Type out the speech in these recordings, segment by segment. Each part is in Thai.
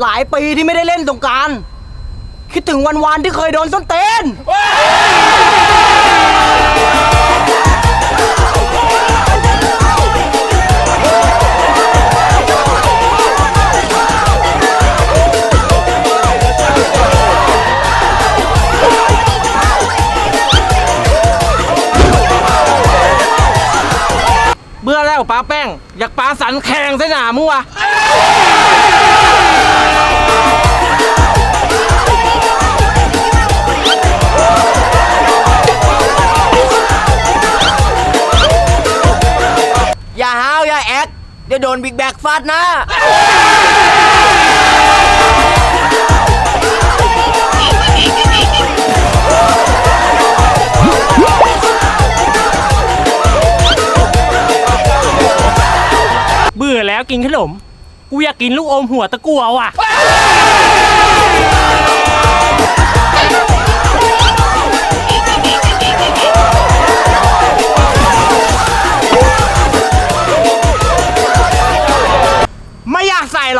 หลายปีที่ไม่ได้เล่นสงกราร คิดถึงวันวานๆที่เคยโดนส้นเต้น เบื่อแล้วป้าแป้ง อยากปลาสันแข่งใส่หนามึงวะ โดนบิ๊กแบกฟาดหน้า เบื่อแล้วกินขนม กูอยากกินลูกอมหัวตะกัวว่ะ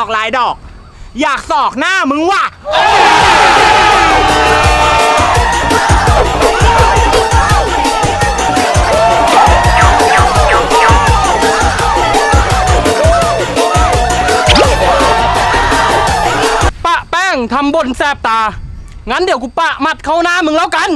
หรอกหลายดอก อยากสอกหน้ามึงว่ะ ปะแป้งทำบนแสบตา งั้นเดี๋ยวกูปะมัดเข้าหน้ามึงแล้วกัน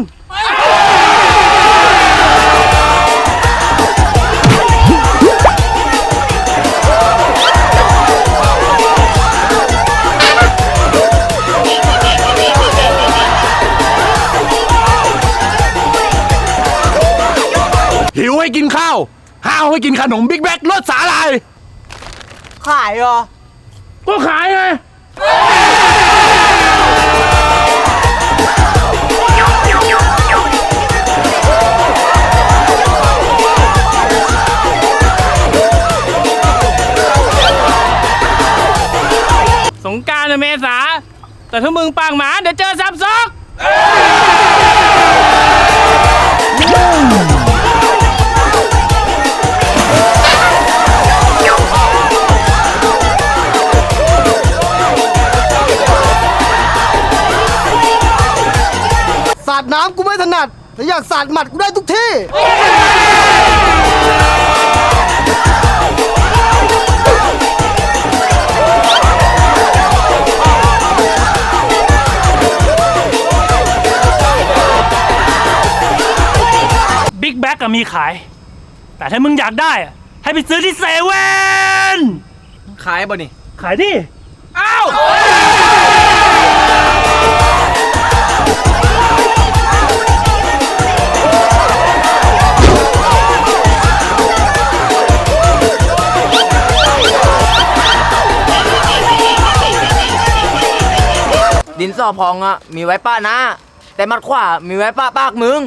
ให้กินข้าว ห้าวให้กินขนมบิ๊กแบกรสสาลาย ขายเหรอ ก็ขายไง สงกรารเมษา แต่ถ้ามึงปางหมา เดี๋ยวเจอซับซอก น้ำกูไม่ถนัดแต่อยากสาดหมัดกูได้ทุกที่ บิ๊กแบ็กก็มีขาย แต่ถ้ามึงอยากได้อะให้ไปซื้อที่เซเว่นขายบ่นี่ ขายดิ นสอพองอะมีไว้ป้าน้าแต่มัดขวามีไว้ป้าปากมึง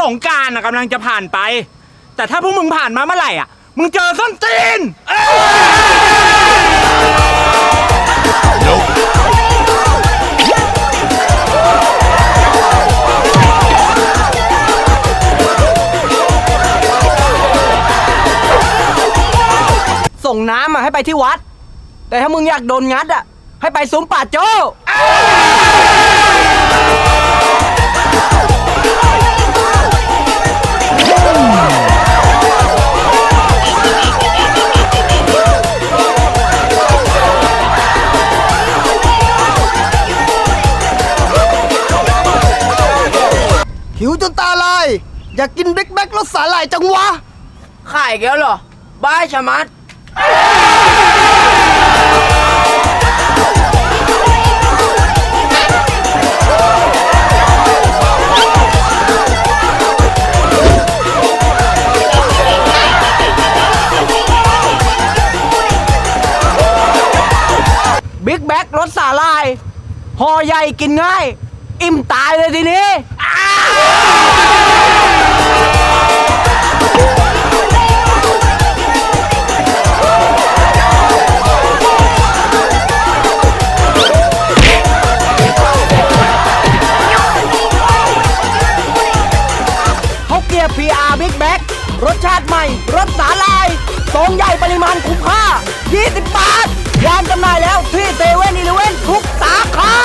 สงกรารนะกำลังจะผ่านไป แต่ถ้าพวกมึงผ่านมาเมื่อไหร่อะ มึงเจอส้นตีน ส่งน้ำอะให้ไปที่วัด แต่ถ้ามึงอยากโดนงัดอะ ให้ไปซุ้มป่าโจ้หิวจนตาลาย อยากกินเบกแบกรสสาหร่ายจังวะ ขายแก้วเหรอ บ้าชะมัด บิ๊กแบ็กรสสาลายห่อใหญ่กินง่าย อิ่มตายเลยทีนี้ ย PR Big Bag รสชาติใหม่ รสสาลายทองใหญ่ปริมาณคุ้มค่า 20 บาท วางจำหน่ายแล้วที่เซเว่นอีเลเวนทุกสาขา